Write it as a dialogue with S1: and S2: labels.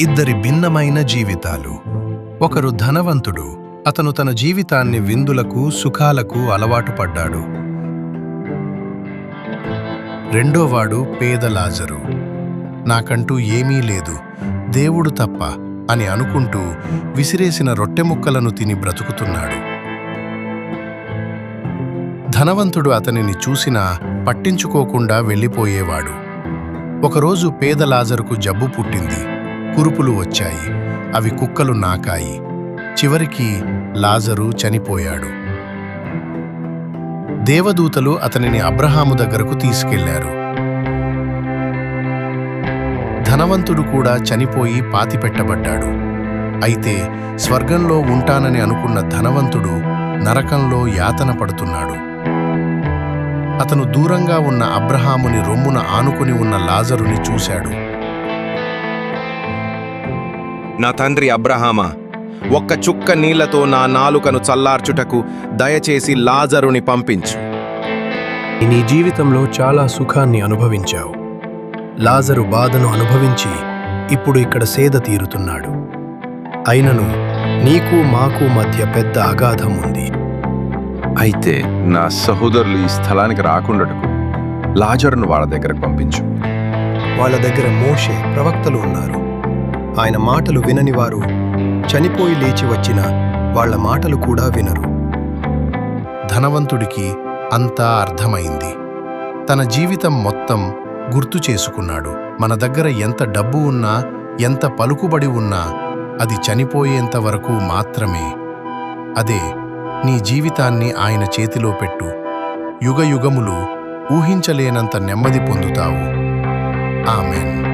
S1: ఇద్దరి భిన్నమైన జీవితాలు. ఒకరు ధనవంతుడు అతను తన జీవితాన్ని విందులకు సుఖాలకు అలవాటు పడ్డాడు. రెండోవాడు పేద లాజరు. నాకంటూ ఏమీ లేదు దేవుడు తప్ప అని అనుకుంటూ విసిరేసిన రొట్టె ముక్కలను తిని బ్రతుకుతున్నాడు. ధనవంతుడు అతనిని చూసినా పట్టించుకోకుండా వెళ్ళిపోయేవాడు. ఒకరోజు పేద లాజరుకు జబ్బు పుట్టింది. కురుపులు వచ్చాయి. అవి కుక్కలు నాకాయి. చివరికి లాజరు చనిపోయాడు. దేవదూతలు అతనిని అబ్రహాము దగ్గరకు తీసుకెళ్ళారు. ధనవంతుడు కూడా చనిపోయి పాతిపెట్టబడ్డాడు అయితే స్వర్గంలో ఉంటానని అనుకున్న ధనవంతుడు నరకంలో యాతన పడుతున్నాడు. అతను దూరంగా ఉన్న అబ్రహాముని రొమ్మున ఆనుకుని ఉన్న లాజరుని చూశాడు.
S2: నా తండ్రి అబ్రహామా ఒక్క చుక్క నీళ్ళతో నా నాలుకను చల్లార్చుటకు దయచేసి లాజరుని పంపించు.
S1: నీ జీవితంలో చాలా సుఖాన్ని అనుభవించావు. లాజరు బాధను అనుభవించి ఇప్పుడు ఇక్కడ సేద తీరుతున్నాడు. అయినను నీకు మాకు మధ్య పెద్ద అగాధం ఉంది.
S3: అయితే నా సహోదరులు ఈ స్థలానికి రాకుండాటకు లాజరును వాళ్ళ దగ్గరకు పంపించు.
S1: వాళ్ళ దగ్గర మోషే ప్రవక్తలు ఉన్నారు. ఆయన మాటలు వినని వారు చనిపోయి లేచి వచ్చిన వాళ్ళ మాటలు కూడా వినరు. ధనవంతుడికి అంతా అర్థమైంది. తన జీవితం మొత్తం గుర్తు చేసుకున్నాడు. మన దగ్గర ఎంత డబ్బు ఉన్నా ఎంత పలుకుబడి ఉన్నా అది చనిపోయేంత వరకు మాత్రమే. అదే నీ జీవితాన్ని ఆయన చేతిలో పెట్టు. యుగయుగములు ఊహించలేనంత నెమ్మది పొందుతావు. ఆమెన్.